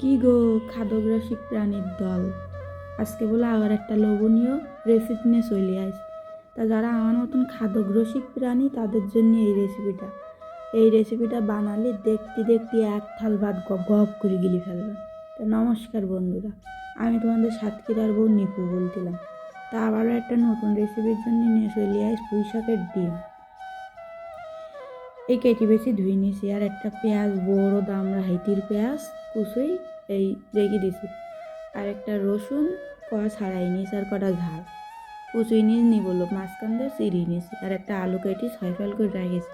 কি গো খাদ্যগ্রাসী প্রাণীর দল? আজকে বলে আবার একটা লোভনীয় রেসিপি নিয়ে চলে আস তা যারা আমার মতন খাদ্যগ্রসিক প্রাণী, তাদের জন্য এই রেসিপিটা এই রেসিপিটা বানালে দেখতে দেখতে এক থাল ভাত গপ গপ করে গিলি ফেলবে। তা নমস্কার বন্ধুরা, আমি তোমাদের সাতক্ষীরার বউ নিপু বলছিলাম। তা আবারও একটা নতুন রেসিপির জন্য নিয়ে চলে আস পুঁই শাকের ডিম। এই কেটে বেশি ধুয়ে নিয়েছি। আর একটা পেঁয়াজ বড় দামরা হাইতির পেঁয়াজ, কুচুই, এই রেখে দিয়েছি। আর একটা রসুন, কড়া ছাড়াই নিয়েছি আর কটা ঝাল। কুচুই নিয়ে নি বলল মাঝখান দিয়ে চিরিয়ে নিয়েছি। আর একটা আলু কেটে ছয় ফেল করে রাখিস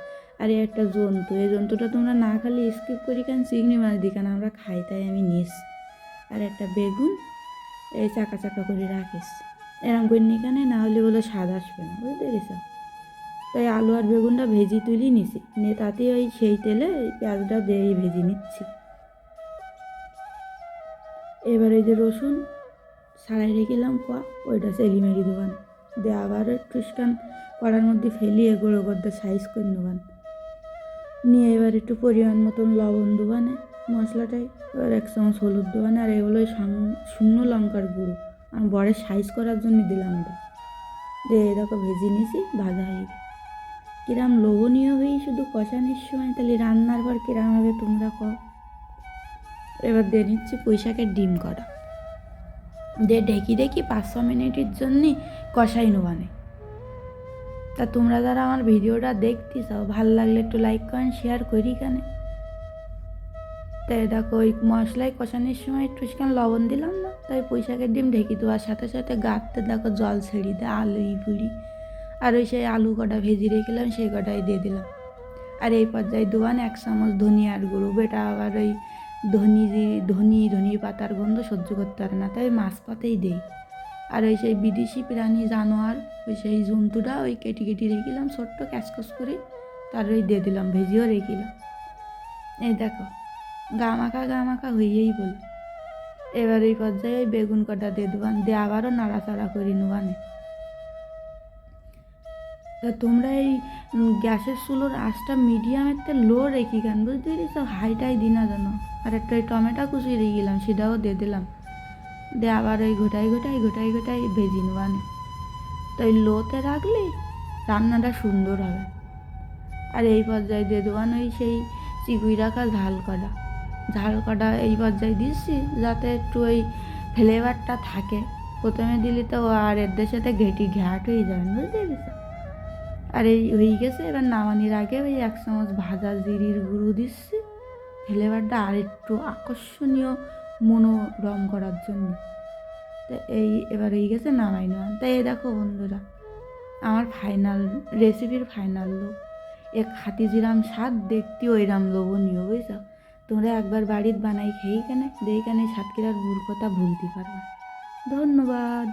আর একটা জন্তু, এই জন্তুটা তোমরা না খালি স্কিপ করি কেন? চিংড়ি মাছ দিই কেন? আমরা খাই, তাই আমি নিস আর একটা বেগুন, এই চাকা চাকা করে রাখিস এরম করে নিকানে না হলে বলে স্বাদ আসবে না, বুঝতে পেরেছ? তাই আলু আর বেগুনটা ভেজি তুলি নিছি। নিয়ে তাতে ওই সেই তেলে পেঁয়াজটা দিয়ে ভেজে নিচ্ছি। এবার এই যে রসুন সারাই রেখেলাম কোয়া ওইটা সেলি মেরি দেবান। দিয়ে আবার টুসকান কড়ার মধ্যে ফেলিয়ে গুঁড়ো গদ্দা সাইজ করে নেবান। নিয়ে এবার একটু পরিমাণ মতন লবণ দেবানে, মশলাটাই। এবার এক চামচ হলুদ দেবানে, আর এগুলো শুকনো লঙ্কার গুঁড়ো। আমি বড়ের সাইজ করার জন্য দিলাম ওটা। দিয়ে এরকম ভেজে নিয়েছি ভাজা হয়ে কিরাম লোভনীয় হয়েই শুধু কষানোর সময় তাহলে রান্নার পর কিরাম হবে তোমরা কও? এবার দিয়ে নিচ্ছি পুঁইশাকের ডিম করা। দিয়ে ঢেকি ঢেকি পাঁচ ছ মিনিটের জন্যে কষাই নেবানে তা তোমরা যারা আমার ভিডিওটা দেখতে চাও ভালো লাগলে একটু লাইক করেন শেয়ার করি কেনে তাই দেখো, ওই মশলায় কষানোর সময় একটু সেখানে লবণ দিলাম না, তাই পুঁইশাকের ডিম ঢেকে দেওয়ার সাথে সাথে গাঁততে দেখো জল ছেড়ে দেয়, আলুই ফুড়ি আর ওই সেই আলু কটা ভেজে রেখেলাম, সেই কটাই দিয়ে দিলাম। আর এই পর্যায়ে দোয়ান এক চামচ ধনিয়ার গুঁড়ো। বেটা আবার ওই ধনি ধনি ধনি পাতার গন্ধ সহ্য করতে পারে না, তাই মাছ পাতেই দেই। আর ওই সেই বিদেশি প্রাণী জানোয়ার, ওই সেই জন্তুটা ওই কেটে কেটে রেখেলাম, ছোট্ট ক্যাচকস করে তার ওই দিয়ে দিলাম, ভেজিও রেখেলাম। এই দেখো গা মাখা গা মাখা হইয়েই বলে। এবার এই পর্যায়ে ওই বেগুন কটা দিয়ে দেবান দিয়ে আবারও নাড়াচাড়া করে নেবানে তা তোমরা এই গ্যাসের চুলোর আঁচটা মিডিয়ামের তে লো রেখি কেন? বুঝতে পেরেছ হাইটাই দি না যেন আর একটা ওই টমেটো কুচিয়ে গেলাম, সেটাও দিয়ে দিলাম। দিয়ে আবার ওই ঘোটাই ঘোটাই ঘোটাই গোটাই ভেজি নেবানে তো ওই লোতে রাখলে রান্নাটা সুন্দর হবে। আর এই পর্যায়ে দিয়ে দেবান ওই সেই চিগুই রাখা ঝাল কটা। ঝাল কটা এই পর্যায়ে দিচ্ছি, যাতে একটু ওই ফ্লেভারটা থাকে। প্রথমে দিলে তো আর এর সাথে ঘেটি ঘ্যাট হয়ে যাবে, বুঝতে পেরেছ? আর এই হয়ে গেছে, এবার নামানির আগে ওই এক চামচ ভাজা জিরির গুঁড়ো দিচ্ছি। ফ্লেভারটা আর একটু আকর্ষণীয় মনোরম করার জন্য। তো এই এবার হয়ে গেছে নামাই নেওয়া। তাই দেখো বন্ধুরা, আমার ফাইনাল রেসিপির ফাইনাল লোক এক হাতি জিরাম স্বাদ দেখতে ওইরাম লোভনীয়, বুঝছ? তোমরা একবার বাড়ির বানাই খেয়েই কেনে দিয়ে কেনে সাতক্ষীরার বুড় কথা ভুলতে পারবা। ধন্যবাদ।